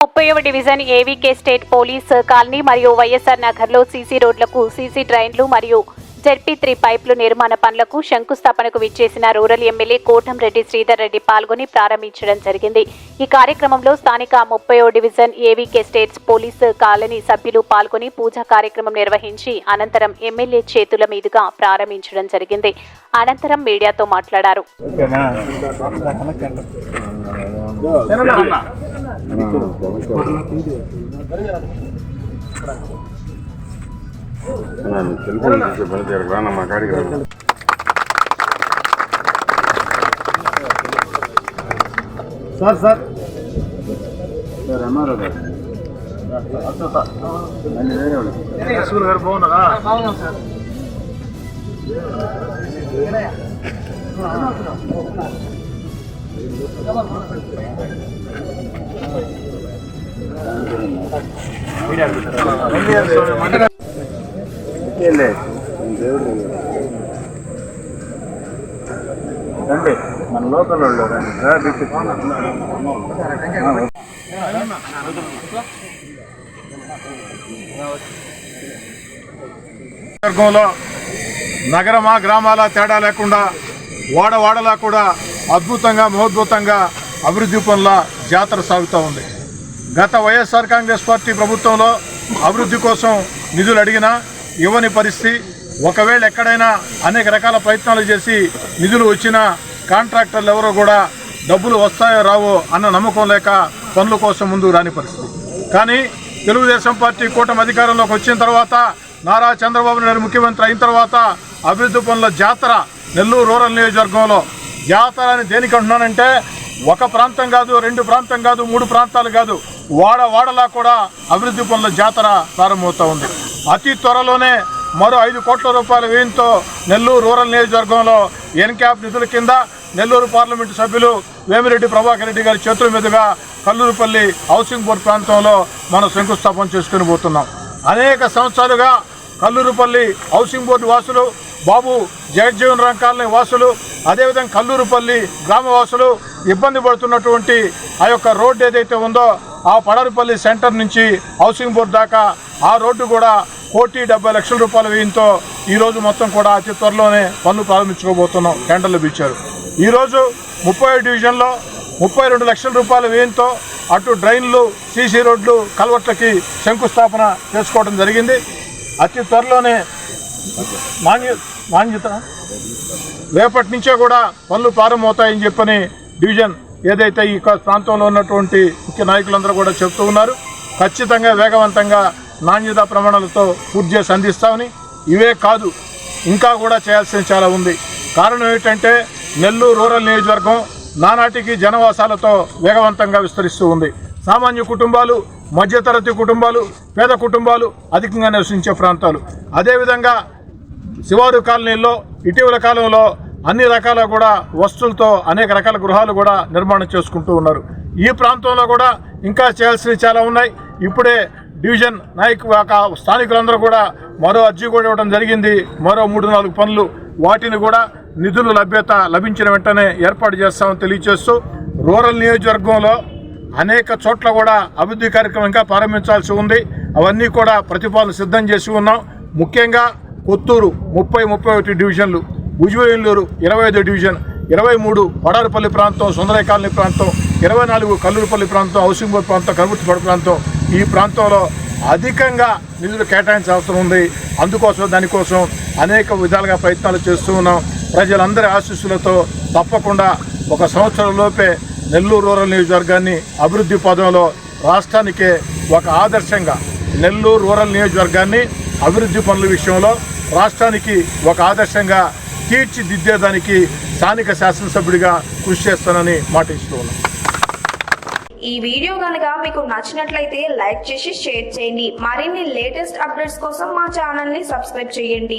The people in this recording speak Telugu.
ముప్పైవ division AVK state police colony మరియు వైఎస్ఆర్ నగర్లో సీసీ రోడ్లకు సీసీ ట్రైన్లు మరియు జెడ్పీ త్రీ పైప్లు నిర్మాణ పనులకు శంకుస్థాపనకు విచ్చేసిన రూరల్ ఎమ్మెల్యే కోటంరెడ్డి శ్రీధర్ రెడ్డి పాల్గొని ప్రారంభించడం జరిగింది. ఈ కార్యక్రమంలో స్థానిక ముప్పై division AVK states police colony సభ్యులు పాల్గొని పూజా కార్యక్రమం నిర్వహించి అనంతరం ఎమ్మెల్యే చేతుల మీదుగా ప్రారంభించడం జరిగింది. అనంతరం మీడియాతో మాట్లాడారు. நான் செல்போன் பண்ணி இருக்கிறேன் நம்ம காடிக்கிறேன் sir sir. Sir M R గారు బాగున్నారా బాగున్నాం సార్ మంది రండి మన లోకల్ వాళ్ళు రండి. వర్గంలో నగరమా గ్రామాల తేడా లేకుండా వాడవాడలా కూడా అద్భుతంగా మహోద్భుతంగా అభివృద్ధి పనుల జాతర సాగుతూ ఉంది. గత వైఎస్ఆర్ కాంగ్రెస్ పార్టీ ప్రభుత్వంలో అభివృద్ధి కోసం నిధులు అడిగినా ఇవ్వని పరిస్థితి. ఒకవేళ ఎక్కడైనా అనేక రకాల ప్రయత్నాలు చేసి నిధులు వచ్చినా కాంట్రాక్టర్లు ఎవరో కూడా డబ్బులు వస్తాయో రావో అన్న నమ్మకం లేక పనుల కోసం ముందు రాని పరిస్థితి. కానీ తెలుగుదేశం పార్టీ కూటమి అధికారంలోకి వచ్చిన తర్వాత నారా చంద్రబాబు నాయుడు ముఖ్యమంత్రి అయిన తర్వాత అభివృద్ధి పనుల జాతర నెల్లూరు రూరల్ నియోజకవర్గంలో జాతర అని దేనికి అంటున్నానంటే ఒక ప్రాంతం కాదు రెండు ప్రాంతం కాదు మూడు ప్రాంతాలు కాదు వాడ వాడలా కూడా అభివృద్ధి పనుల జాతర ప్రారంభమవుతూ ఉంది. అతి త్వరలోనే మరో ఐదు కోట్ల రూపాయల వ్యయంతో నెల్లూరు రూరల్ నియోజకవర్గంలో ఎన్క్యాప్ నిధుల కింద నెల్లూరు పార్లమెంటు సభ్యులు వేమిరెడ్డి ప్రభాకర్ రెడ్డి గారి చేతుల మీదుగా కల్లూరుపల్లి హౌసింగ్ బోర్డు ప్రాంతంలో మనం శంకుస్థాపన చేసుకుని పోతున్నాం. అనేక సంవత్సరాలుగా కల్లూరుపల్లి హౌసింగ్ బోర్డు వాసులు బాబు జగజ్జీవన్ రామ్ కాలనీ వాసులు అదేవిధంగా కల్లూరుపల్లి గ్రామవాసులు ఇబ్బంది పడుతున్నటువంటి ఆ యొక్క రోడ్డు ఏదైతే ఉందో ఆ పడారిపల్లి సెంటర్ నుంచి హౌసింగ్ బోర్డు దాకా ఆ రోడ్డు కూడా కోటి డెబ్బై లక్షల రూపాయల వ్యయంతో ఈరోజు మొత్తం కూడా అతి త్వరలోనే పనులు ప్రారంభించుకోబోతున్నాం. టెండర్లు పిలిచారు. ఈరోజు ముప్పై డివిజన్లో ముప్పై రెండు లక్షల రూపాయల వ్యయంతో అటు డ్రైన్లు సీసీ రోడ్లు కల్వర్ట్లకి శంకుస్థాపన చేసుకోవడం జరిగింది. అతి త్వరలోనే నాణ్య నాణ్యత రేపటి నుంచే కూడా పనులు ప్రారంభమవుతాయని చెప్పని డివిజన్ ఏదైతే ఈ ప్రాంతంలో ఉన్నటువంటి ముఖ్య నాయకులందరూ కూడా చెప్తూ ఉన్నారు ఖచ్చితంగా వేగవంతంగా నాణ్యత ప్రమాణాలతో పూర్తి చేసి అందిస్తామని. ఇవే కాదు ఇంకా కూడా చేయాల్సింది చాలా ఉంది. కారణం ఏమిటంటే నెల్లూరు రూరల్ నియోజకవర్గం నానాటికి జనవాసాలతో వేగవంతంగా విస్తరిస్తూ ఉంది. సామాన్య కుటుంబాలు మధ్యతరగతి కుటుంబాలు పేద కుటుంబాలు అధికంగా నివసించే ప్రాంతాలు. అదేవిధంగా శివారు కాలనీల్లో ఇటీవల కాలంలో అన్ని రకాల కూడా వస్తువులతో అనేక రకాల గృహాలు కూడా నిర్మాణం చేసుకుంటూ ఉన్నారు. ఈ ప్రాంతంలో కూడా ఇంకా చేయాల్సినవి చాలా ఉన్నాయి. ఇప్పుడే డివిజన్ నాయకు ఒక స్థానికులందరూ కూడా మరో అర్జీ కూడా ఇవ్వడం జరిగింది. మరో మూడు నాలుగు పనులు వాటిని కూడా నిధులు లభ్యత లభించిన వెంటనే ఏర్పాటు చేస్తామని తెలియజేస్తూ రూరల్ నియోజకవర్గంలో అనేక చోట్ల కూడా అభివృద్ధి కార్యక్రమం ఇంకా ప్రారంభించాల్సి ఉంది. అవన్నీ కూడా ప్రతిపాదన సిద్ధం చేసి ఉన్నాం. ముఖ్యంగా కొత్తూరు ముప్పై ముప్పై ఒకటి డివిజన్లు. భుజవేలూరు ఇరవై ఐదు డివిజన్ ఇరవై మూడు వడారుపల్లి ప్రాంతం సుందరయ్య కాలనీ ప్రాంతం ఇరవై నాలుగు కల్లూరుపల్లి ప్రాంతం హౌసింగ్ బోర్డు ప్రాంతం కరువుతిపడి ప్రాంతం ఈ ప్రాంతంలో అధికంగా నిధులు కేటాయించాల్సిన అవసరం ఉంది. అందుకోసం దానికోసం అనేక విధాలుగా ప్రయత్నాలు చేస్తూ ఉన్నాం. ప్రజలందరి ఆశీస్సులతో తప్పకుండా ఒక సంవత్సరంలోపే నెల్లూరు రూరల్ నియోజకవర్గాన్ని అభివృద్ధి పదంలో రాష్ట్రానికే ఒక ఆదర్శంగా నెల్లూరు రూరల్ నియోజకవర్గాన్ని అభివృద్ధి పనుల విషయంలో రాష్ట్రానికి ఒక ఆదర్శంగా తీర్చిదిద్దేదానికి స్థానిక శాసనసభ్యుడిగా కృషి చేస్తానని మాట ఇస్తూ ఉన్నాను ఈ వీడియో కనుక మీకు నచ్చినట్లయితే లైక్ చేసి షేర్ చేయండి. మరిన్ని లేటెస్ట్ అప్డేట్స్ కోసం మా ఛానల్ని సబ్స్క్రైబ్ చేయండి.